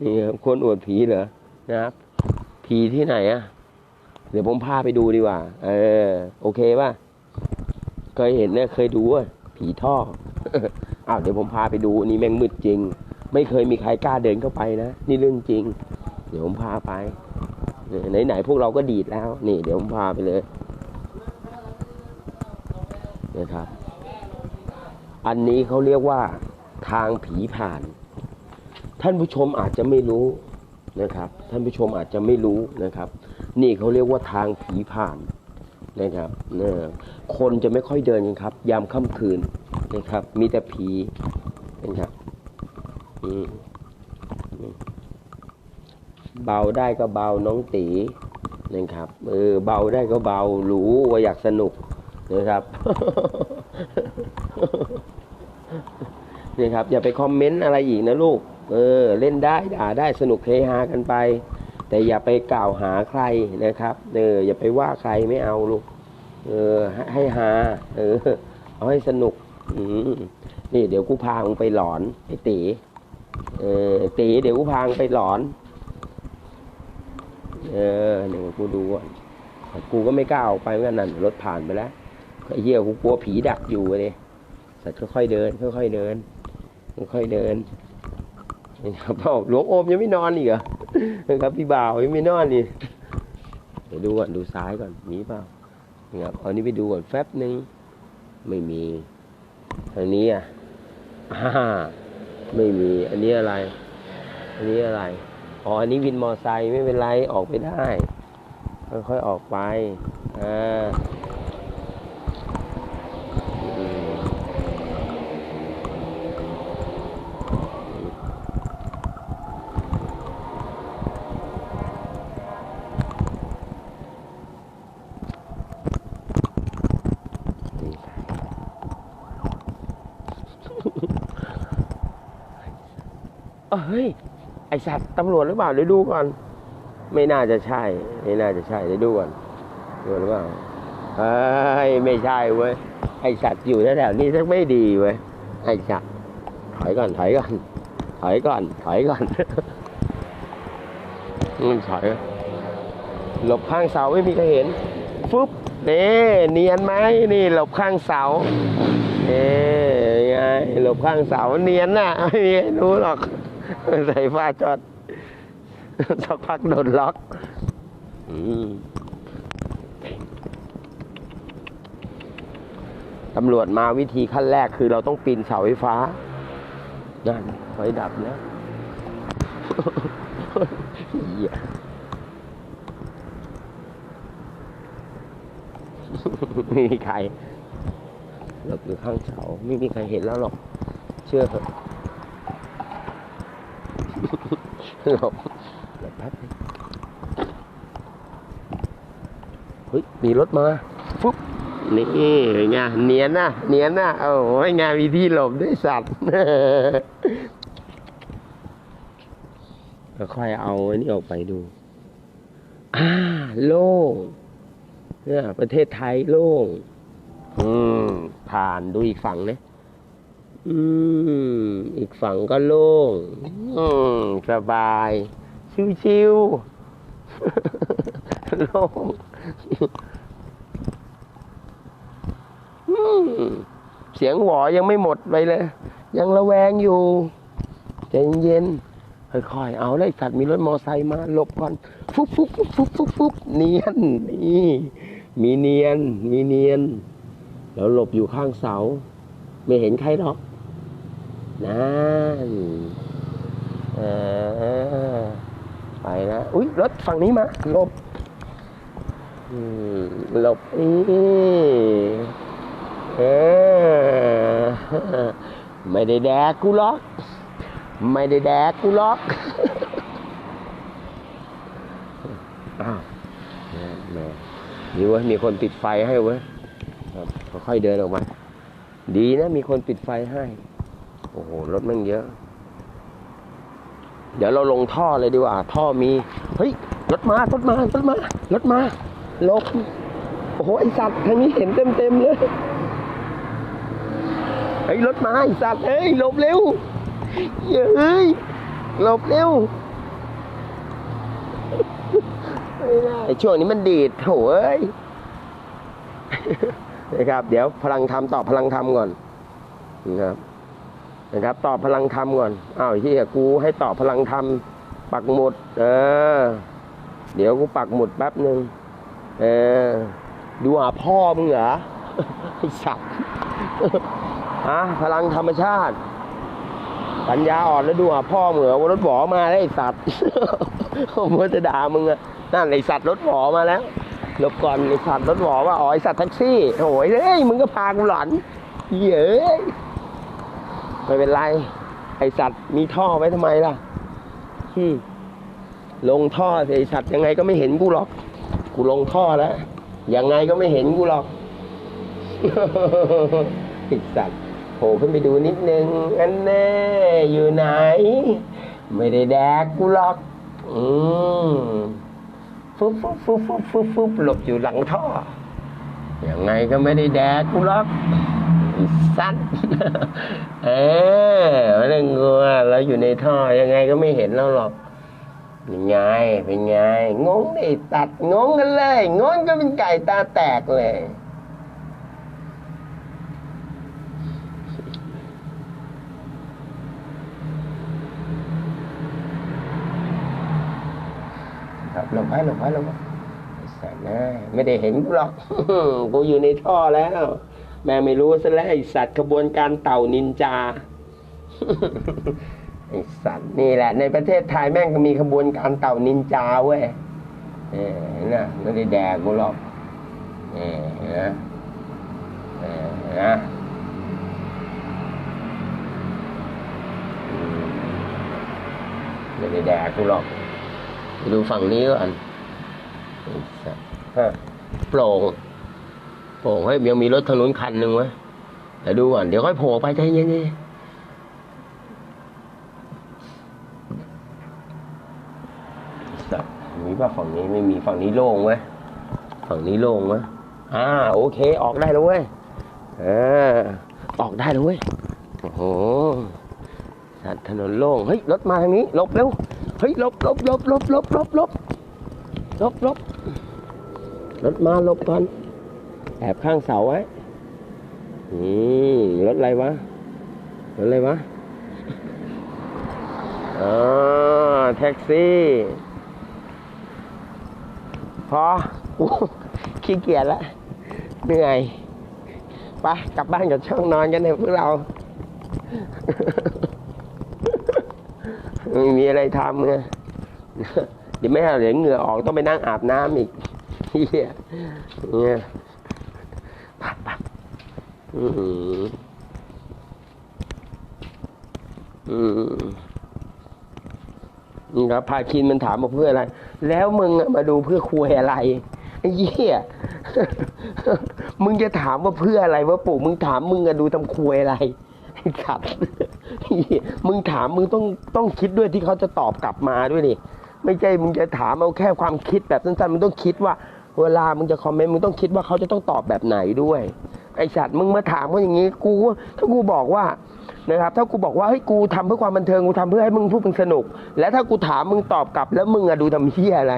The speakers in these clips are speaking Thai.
นี่ครับคนอวดผีเหรอนะครับ ผีที่ไหนอะเดี๋ยวผมพาไปดูดีกว่า เออ โอเคป่ะ เคยเห็นเนี่ยเคยดูอะผีท่ออ้าวเดี๋ยวผมพาไปดูนนี้แม่งมืดจริง ไม่เคยมีใครกล้าเดินเข้าไปนะนี่เรื่องจริง เดี๋ยวผมพาไปไหนไหนๆพวกเราก็ดีดแล้ว นี่ เดี๋ยวผมพาไปเลยนะครับ อันนี้เขาเรียกว่าทางผีผ่าน ท่านผู้ชมอาจจะไม่รู้นะครับ ท่านผู้ชมอาจจะไม่รู้นะครับ นี่เขาเรียกว่าทางผีผ่านนะครับเออคนจะไม่ค่อยเดินกันครับ ยามค่ำคืนนะครับ มีแต่ผีนะครับอืมอืมเบาได้ก็เบาน้องตีนะครับเออเบาได้ก็เบารู้ว่าอยากสนุกนะครับ นี่ครับ อย่าไปคอมเมนต์อะไรอีกนะลูก เออ เล่นได้ด่าได้สนุกเฮฮากันไป แต่อย่าไปกล่าวหาใครนะครับ เออ อย่าไปว่าใครไม่เอาลูก เออให้ให้หา เออ เอาให้สนุก อืมนี่เดี๋ยวกูพามึงไปหลอนไอ้ตีเออตีเดี๋ยวกูพามึงไปหลอน เออเดี๋ยวกูดูก่อนกูก็ไม่กล้าออกไปเหมือนกันนั่นรถผ่านไปแล้วไอ้เหี้ยกูกลัวผีดักอยู่เลย สัตว์ค่อยๆเดิน ค่อยๆเดิน ค่อยๆเดินนี่ครับพ่อหลวงโอมยังไม่นอนอีกเหรอนะครับพี่บ่าวยังไม่นอนนี่เดี๋ยวดูก่อนดูซ้ายก่อนมีเปล่านะครับเอานี้ไปดูก่อนแฟบหนึ่งไม่มีทางนี้อะอ่าไม่มี อันนี้อะไร อันนี้อะไรอ๋ออันนี้วินมอไซค์ไม่เป็นไรออกไปได้ค่อยๆออกไปอ่า เอ้ยเฮ้ย ไอสัตว์ตำรวจหรือเปล่าเดี๋ยวดูก่อน ไม่น่าจะใช่ ไม่น่าจะใช่เดี๋ยวดูก่อนดูหรือเปล่าเฮ้ยไม่ใช่เว้ย ไอสัตว์อยู่แถวๆนี้สักไม่ดีเว้ย ไอสัตว์ถอยก่อนถอยก่อนถอยก่อนถอยก่อนมันถอยหลบข้างเสาไม่มีใครเห็นฟึบเนี่เนียนไหมนี่หลบข้างเสาเอ๊ไงหลบข้างเสาเนียนน่ะไม่มีใครรู้หรอก ใส่ฟ้าจอดสักพักโดนล็อกอืมตำรวจมาวิธีขั้นแรกคือเราต้องปีนเสาไฟฟ้า นั่นไฟดับแล้วเหี้ยไม่มีใครหลบอยู่ข้างเสาไม่มีใครเห็นแล้วหรอก เชื่อเถอะ หลบหลบแป๊บนึงเฮ้ยมีรถมาฟุ๊บนี่ไงเนียนนะเนียนนะโอ้โหงานมีที่หลบด้วยสัตว์ค่อยๆเอาอันนี้ออกไปดู อ่า โล่งเนี่ยประเทศไทยโล่ง อืม ผ่านดูอีกฝั่งนะ อืม อีกฝั่งก็โล่ง อืม สบาย ชิวๆ โล่ง อืม เสียงหวอยังไม่หมดไปเลย ยังระแวงอยู่ใจเย็นค่อยๆ เอาเลยสัตว์มีรถมอไซค์มาหลบก่อน ฟุ๊บฟุ๊บฟุ๊บฟุ๊บฟุ๊บฟุ๊บเนียน นี่ มีเนียน มีเนียน แล้วหลบอยู่ข้างเสา ไม่เห็นใครหรอก นั่นเออไปนะอุ๊ยรถฝั่งนี้มาหลบหลบนี่เออไม่ได้แดกกูล็อก ไม่ได้แดกกูล็อกอ้าวแหม่ดีเว้ยมีคนปิดไฟให้เว้ยค่อยๆเดินออกมา ดีนะมีคนปิดไฟให้ อ้โหรถมันเยอะ เดี๋ยวเราลงท่อเลยดีกว่า ท่อมี เฮ้ยรถมารถมารถมารถมาลบโอ้โหไอสัตว์ทางนี้เห็นเต็มๆเลยเฮ้รถมาไอสัตว์เฮ้ยหลบเร็วเฮ้ยหลบเร็วไม่ได้ช่วงนี้มันดีดโอ้ยนะครับ เดี๋ยวพลังธรรมตอพลังธรรมก่อนนะครับ นะครับ ตอบพลังธรรมก่อนอ้าวเฮียกูให้ตอบพลังธรรมปักหมุด เออ เดี๋ยวกูปักหมุดแป๊บหนึ่งเออ ดูหาพ่อมึงเหรอไอ้สัตว์ฮะพลังธรรมชาติ ปัญญาอ่อนแล้วดูหาพ่อเหรอว่ารถหวอมาแล้วไอ้สัตว์ผมว่าจะด่ามึงอะนั่นไอ้สัตว์รถหวอมาแล้วหลบก่อนไอ้สัตว์รถหวอว่าอ๋อไอ้สัตว์แท็กซี่โอ้ยเฮ้ยมึงก็พากูหลอนเย้ย ไม่เป็นไร ไอสัตว์มีท่อไว้ทำไมล่ะลงท่อไอสัตว์ยังไงก็ไม่เห็นกูหรอก กูลงท่อแล้วยังไงก็ไม่เห็นกูหรอกไอสัตว์โผล่ขึ้นไปดูนิดนึงอันแน่อยู่ไหน ไม่ได้แดกกูหรอก อืมฟุบฟุบฟุบฟุบฟุบฟุบหลบอยู่หลังท่อยังไงก็ไม่ได้แดกกูหรอก สัตว์เออไม่ต้องกลัวเราอยู่ในท่อยังไงก็ไม่เห็นเราหรอกเป็นไงเป็นไงงงดิตัดงงกันเลยงงก็เป็นไก่ตาแตกเลยครับหลบไว้หลบไว้หลบไว้ไอ้สัตว์นะไม่ได้เห็นหรอกกูอยู่ในท่อแล้ว แม่ไม่รู้ซะแล้วไอสัตว์ขบวนการเต่านินจา ไอสัตว์นี่แหละ ในประเทศไทยแม่งก็มีขบวนการเต่านินจาเว้ยเออนะไม่ได้แดกกูหรอกเออนะเออนะไม่ได้แดกกูหรอกดูฝั่งนี้ก่อนฮะโปร่ง โปร่งเฮ้ยยังมีรถถนนคันหนึ่งวะแต่ดูก่อนเดี๋ยวค่อยโผล่ไปใจเย็นๆมีป่ะฝั่งนี้ไม่มีฝั่งนี้โล่งเว้ยฝั่งนี้โล่งเว้ยอ่าโอเค ออกได้แล้วเว้ยเออออกได้แล้วเว้ยโอ้โหสัตว์ถนนโล่งเฮ้ยรถมาทางนี้ลบเร็วเฮ้ยลบลบลบลบลบลบลบลบลบรถมาลบก่อน แอบข้างเสาไว้อืมรถอะไรวะรถอะไรวะอ๋อแท็กซี่ พอขี้เกียจแล้วเหนื่อยไปกลับบ้านกับช่องนอนกันเถอะพวกเราไม่มีอะไรทำไงเดี๋ยวไม่เอาเดี๋ยวเหงื่อออกต้องไปนั่งอาบน้ำอีกเฮียเนี่ย อืมอืมนี่ครับพาคินมันถามมาเพื่ออะไร แล้วมึงมาดูเพื่อคุยอะไรไอ้เหี้ยมึงจะถามว่าเพื่ออะไรวะปู่มึงถามมึงอะดูทำคุยอะไรไอ้ขัดมึงถามมึงต้องต้องคิดด้วยที่เขาจะตอบกลับมาด้วยนี่ไม่ใช่มึงจะถามเอาแค่ความคิดแบบสั้นๆมึงต้องคิดว่า เวลามึงจะคอมเมนต์มึงต้องคิดว่าเขาจะต้องตอบแบบไหนด้วย ไอ้สัตว์มึงมาถามว่าอย่างนี้กูถ้ากูบอกว่านะครับถ้ากูบอกว่าเฮ้ยกูทำเพื่อความบันเทิงกูทำเพื่อให้มึงพูดมึงสนุก แล้วถ้ากูถามมึงตอบกลับ แล้วมึงอะดูทำเฮียอะไร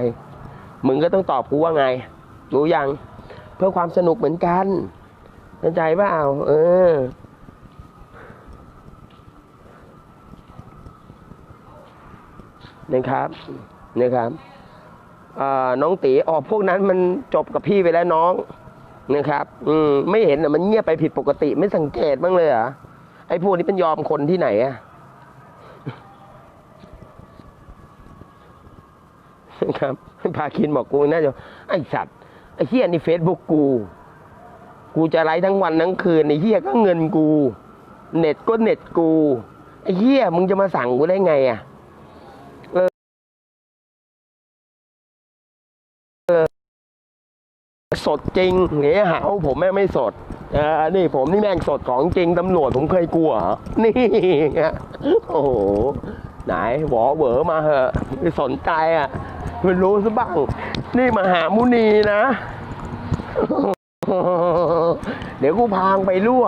มึงก็ต้องตอบกูว่าไง รู้ยังเพื่อความสนุกเหมือนกันเข้าใจเปล่าเออนะครับนะครับน้องตีออกพวกนั้นมันจบกับพี่ไปแล้วน้อง นะครับ อืมไม่เห็นอะมันเงียบไปผิดปกติไม่สังเกตบ้างเลยเหรอะไอ้พวกนี้เป็นยอมคนที่ไหนอะครับพาคินบอกกูน่าจะไอ้สัตว์ไอ้เฮียนี่เฟซบุ๊กกู กูจะไลฟ์ทั้งวันทั้งคืนไอ้เฮียก็เงินกู เน็ตก็เน็ตกู ไอ้เฮียมึงจะมาสั่งกูได้ไงอะ สดจริงเงี้ยหาว่าผมแม่ไม่สดอ่านี่ผมนี่แม่งสดของจริงตำรวจผมเคยกลัว นี่โอ้โหไหนหวอเหวอมาเหอะไม่สนใจอะไม่รู้ซะบ้างนี่มหามุนีนะ เดี๋ยวกูพางไปรั่ว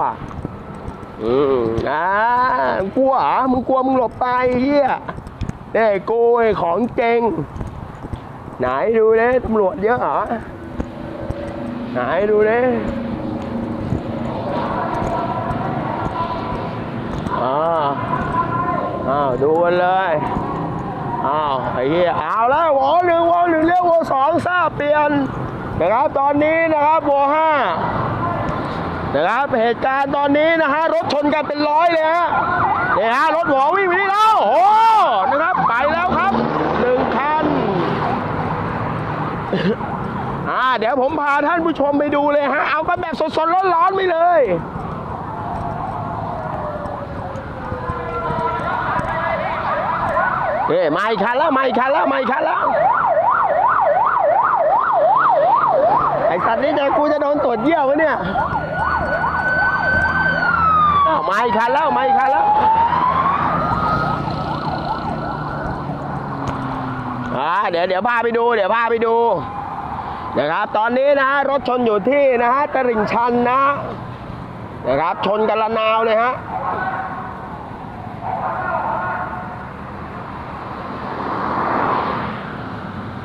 อืมอ่ากลัวเหรอมึงกลัวมึงหลบไปเฮียเนี่ยกูไอ้ของเจงไหนดูเลยตำรวจเยอะเหรอ ไหนดูเลยอ้าวอ้าวดูกันเลย อ้าวไอ้เหี้ยเอาแล้ววอหนึ่งวอหนึ่งเรียกวอสองทราบเปลี่ยนนะครับตอนนี้นะครับวอห้านะครับเหตุการณ์ตอนนี้นะฮะรถชนกันเป็นร้อยเลยฮะเนี่ยฮะรถหวอวิ่งไปนี่แล้วโอ้โหนะครับไปแล้วครับหนึ่งคัน อ่า เดี๋ยวผมพาท่านผู้ชมไปดูเลยฮะ เอากันแบบสดๆร้อนๆไปเลยเอ้ไม่คันแล้วไม่คันแล้วไม่คันแล้ว ไอสัตว์นี่เดี๋ยวกูจะโดนตรวจเยี่ยววะเนี่ยอ้าวไม่คันแล้วไม่คันแล้วอ่าเดี๋ยวเดี๋ยวพาไปดู เดี๋ยวพาไปดู นะครับ ตอนนี้นะฮะรถชนอยู่ที่นะฮะตลิ่งชันนะนะครับชนกันละนาวเลยฮะ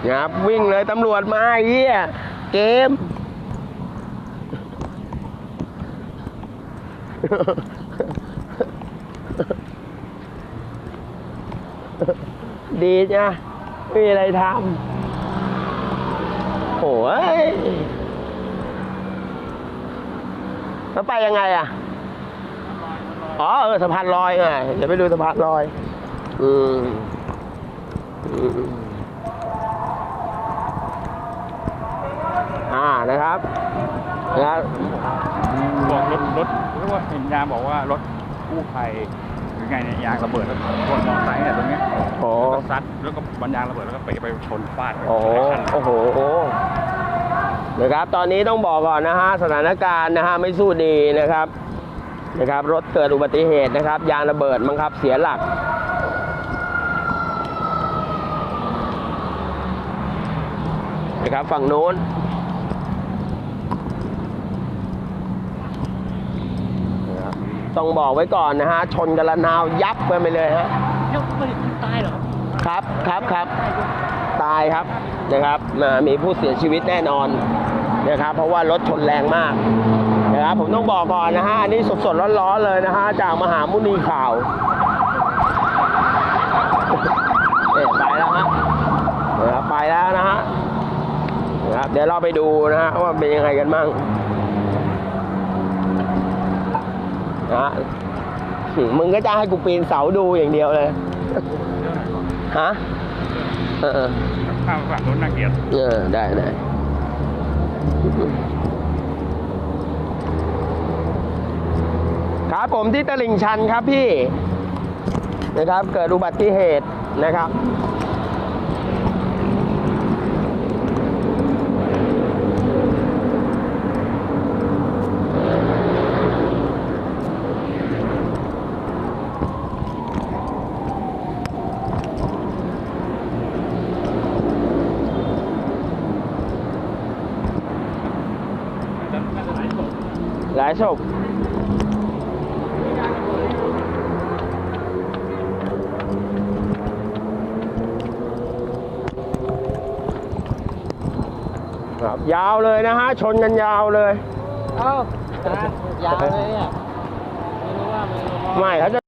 นะครับวิ่งเลยตำรวจมาเหี้ยเกม ดีจ้ะไม่มีอะไรทำ แล้วไปยังไงอะ อ๋อเออสะพานลอยไงเดี๋ยวไปดูสะพานลอย อืมอ่านะครับนะครับบอกรถรถเรียกว่าเห็นยาบอกว่ารถกู้ภัย ไงเนี่ยยางระเบิดแล้วชนมอเตอร์ไซค์เนี่ยตรงเนี้ยโอ้แล้วก็ซัดแล้วก็บรรยางระเบิดแล้วก็ไปไปชนฟาดโอ้โหหลายคัน โอ้โหนะครับ ตอนนี้ต้องบอกก่อนนะฮะ สถานการณ์นะฮะ ไม่สู้ดีนะครับ นะครับ รถเกิดอุบัติเหตุนะครับ ยางระเบิดมั้งครับ เสียหลัก นะครับ ฝั่งโน้นนะครับ ต้องบอกไว้ก่อนนะฮะ ชนกันละนาวยับกันไปเลยฮะยังไม่ถึงตายเหรอครับครับครับครับตายครับนะครับมามีผู้เสียชีวิตแน่นอนนะครับ เพราะว่ารถชนแรงมากนะครับผมต้องบอกก่อนนะฮะอันนี้สดๆร้อนๆเลยนะฮะจากมหามุนีข่าวเอ๊ะไปแล้วฮะนะครับไปแล้วนะฮะนะครับเดี๋ยวเราไปดูนะฮะว่าเป็นยังไงกันบ้าง นะฮะหึมึงก็จะให้กูปีนเสาดูอย่างเดียวเลย ฮะ เออเออข้ามฝั่งรถน่าเกลียดเออ ได้ได้ครับผมที่ตลิ่งชันครับพี่ นะครับ เกิดอุบัติเหตุนะครับ น่าจะหลายศพ หลายศพครับยาวเลยนะฮะ ชนกันยาวเลย เอ้าจานยาวเลยเนี่ยไม่รู้ว่าไม่รู้ว่า ไม่เขาจะ